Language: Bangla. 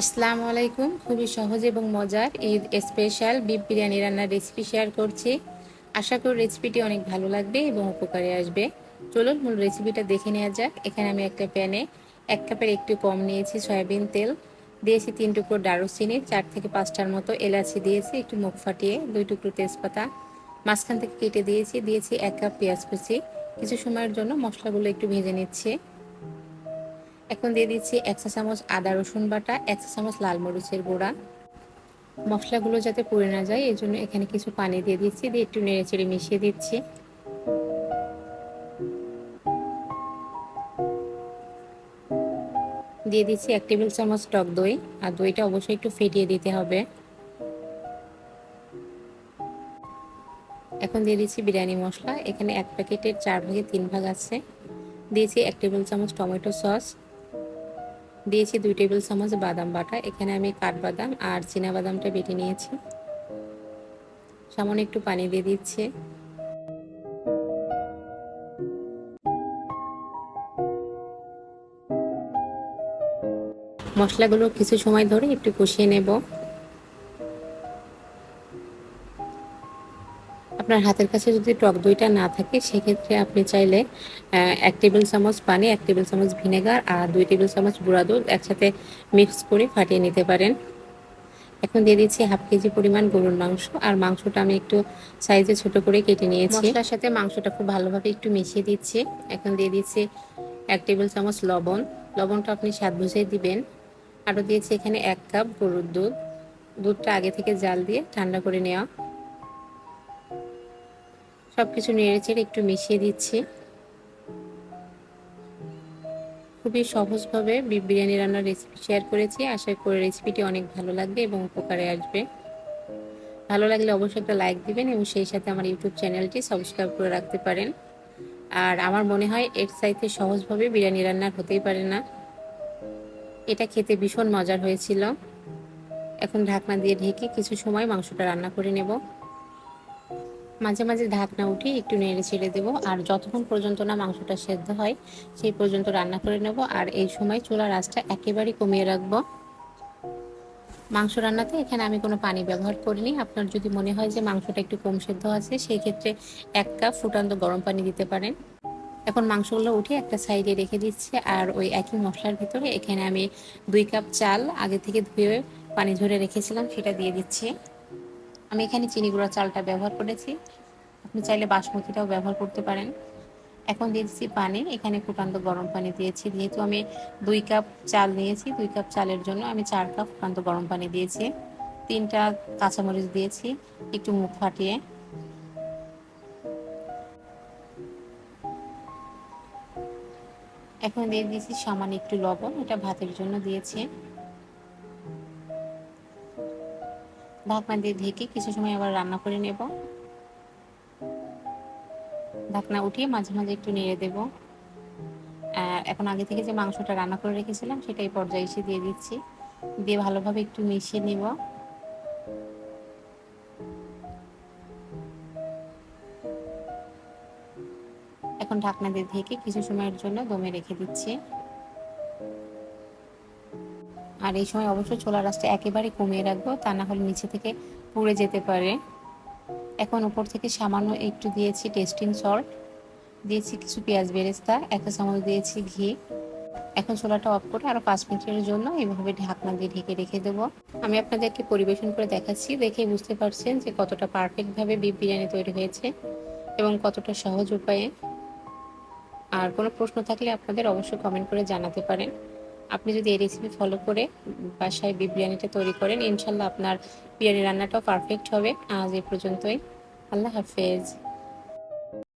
আসসালামু আলাইকুম। খুবই সহজ এবং মজার ঈদ স্পেশাল বিফ বিরিয়ানি রান্নার রেসিপি শেয়ার করছি। আশা করি রেসিপিটি অনেক ভালো লাগবে এবং উপকারে আসবে। চলুন মূল রেসিপিটা দেখে নেওয়া যাক। এখানে আমি একটা প্যানে এক কাপের একটু কম নিয়েছি সয়াবিন তেল। দিয়েছি তিন টুকরো দারুচিনি, চার থেকে পাঁচটার মতো এলাচি দিয়েছি, একটু মুখ ফাটিয়ে দুই টুকরো তেজপাতা। মাঝখান থেকে কেটে দিয়েছি দিয়েছি এক কাপ পেঁয়াজ কুচি। কিছু সময়ের জন্য মশলাগুলো একটু ভেজে নিচ্ছি। এখন দিয়ে দিচ্ছি এক চা চামচ আদা রসুন বাটা, এক চা চামচ লাল মরিচের গুঁড়া। মশলাগুলো যাতে পুড়ে না যায় এই জন্য এখানে কিছু পানি দিয়ে দিচ্ছি, দিয়ে একটু নেড়ে চেড়ে মিশিয়ে দিচ্ছি। দিয়ে দিচ্ছি এক টেবিল চামচ টক দই, আর দইটা অবশ্যই একটু ফেটিয়ে দিতে হবে। এখন দিয়ে দিচ্ছি বিরিয়ানি মশলা, এখানে এক প্যাকেটের চার ভাগে তিন ভাগ আছে। দিয়েছি এক টেবিল চামচ টমেটো সস দিয়েছি দুই টেবিল চামচ বাদাম বাটা। এখানে আমি কাঠবাদাম আর চীনা বাদামটা বেটে নিয়েছি। সামান্য একটু পানি দিয়ে দিচ্ছে। মশলাগুলো কিছু সময় ধরে একটু কষিয়ে নেব। আপনার হাতের কাছে যদি টক দইটা না থাকে, সেক্ষেত্রে আপনি চাইলে এক টেবিল চামচ পানি, এক টেবিল চামচ ভিনেগার আর দুই টেবিল চামচ গুঁড়া দুধ একসাথে মিক্স করে ফাটিয়ে নিতে পারেন। এখন দিয়ে দিচ্ছি হাফ কেজি পরিমাণ গরুর মাংস। আর মাংসটা আমি একটু সাইজে ছোট করে কেটে নিয়েছি। মশলার সাথে মাংসটা খুব ভালোভাবে একটু মিশিয়ে দিচ্ছি। এখন দিয়ে দিচ্ছি এক টেবিল চামচ লবণ। লবণটা আপনি স্বাদ বুঝে দিবেন। আরও দিয়েছি এখানে এক কাপ গরুর দুধ। দুধটা আগে থেকে জাল দিয়ে ঠান্ডা করে নেওয়া। সব কিছু নেড়ে চেড়ে একটু মিশিয়ে দিচ্ছি। খুবই সহজভাবে বিফ বিরিয়ানি রান্নার রেসিপি শেয়ার করেছি। আশা করি রেসিপিটি অনেক ভালো লাগবে এবং উপকারে আসবে। ভালো লাগলে অবশ্যই একটা লাইক দিবেন এবং সেই সাথে আমার ইউটিউব চ্যানেলটি সাবস্ক্রাইব করে রাখতে পারেন। আর আমার মনে হয় এর চাইতে সহজভাবে বিরিয়ানি রান্নার হতেই পারে না। এটা খেতে ভীষণ মজার হয়েছিল। এখন ঢাকনা দিয়ে ঢেকে কিছু সময় মাংসটা রান্না করে নেব। মাঝে মাঝে ঢাকনা উঠিয়ে একটু নেড়ে ছেড়ে দেবো। আর যতক্ষণ পর্যন্ত না মাংসটা সেদ্ধ হয়, সেই পর্যন্ত রান্না করে নেব। আর এই সময় চুলার আঁচটা একেবারেই কমিয়ে রাখব। মাংস রান্নাতে এখানে আমি কোনো পানি ব্যবহার করিনি। আপনার যদি মনে হয় যে মাংসটা একটু কম সেদ্ধ আছে, সেই ক্ষেত্রে এক কাপ ফুটান্ত গরম পানি দিতে পারেন। এখন মাংসগুলো উঠে একটা সাইডে রেখে দিচ্ছে। আর ওই একই মশলার ভিতরে এখানে আমি দুই কাপ চাল আগে থেকে ধুয়ে পানি ঝরে রেখেছিলাম, সেটা দিয়ে দিচ্ছি। আমি এখানে চিনি গুঁড়া চালটা ব্যবহার করেছি। আপনি চাইলে বাসমতিটাও ব্যবহার করতে পারেন। এখন দিয়ে দিচ্ছি পানি। এখানে ফুটান্ত গরম পানি দিয়েছি। যেহেতু আমি দুই কাপ চাল নিয়েছি, দুই কাপ চালের জন্য আমি চার কাপ ফুটান্ত গরম পানি দিয়েছি। তিনটা কাঁচামরিচ দিয়েছি, একটু মুখ ফাটিয়ে। এখন দিয়ে দিয়েছি সামান্য একটু লবণ। এটা ভাতের জন্য দিয়েছি। ঢাকনা দিয়ে ঢেকে কিছু সময় আবার রান্না করে নেব। ঢাকনা উঠিয়ে মাঝে মাঝে একটু নেড়ে দেব। এখন আগে থেকে যে মাংসটা রান্না করে রেখেছিলাম সেটা এই পর্যায়ে এসে দিয়ে দিচ্ছি। দিয়ে ভালোভাবে একটু মিশিয়ে নেব। এখন ঢাকনা দিয়ে ঢেকে কিছু সময়ের জন্য দমে রেখে দিচ্ছি। আর এই সময় অবশ্যই ছোলা রাসটা একেবারে কমিয়ে রাখব, তা না হলে নিচে থেকে পুড়ে যেতে পারে। এখন উপর থেকে সামান্য একটু দিয়েছি টেস্টিং সল্ট, দিয়েছি কিছু পেঁয়াজ বেরেস্তা, একটা চামচ দিয়েছি ঘি। এখন ছোলাটা অফ করে আরও পাঁচ মিনিটের জন্য এইভাবে ঢাকনা দিয়ে ঢেকে রেখে দেবো। আমি আপনাদেরকে পরিবেশন করে দেখাচ্ছি দেখে বুঝতে পারছেন যে কতটা পারফেক্টভাবে বিফ বিরিয়ানি তৈরি হয়েছে এবং কতটা সহজ উপায়ে। আর কোনো প্রশ্ন থাকলে আপনাদের অবশ্যই কমেন্ট করে জানাতে পারেন। আপনি যদি এই রেসিপি ফলো করে বাসায় বিরিয়ানিটা তৈরি করেন, ইনশাল্লাহ আপনার বিরিয়ানি রান্নাটাও পারফেক্ট হবে। আজ এ পর্যন্তই। আল্লাহ হাফেজ।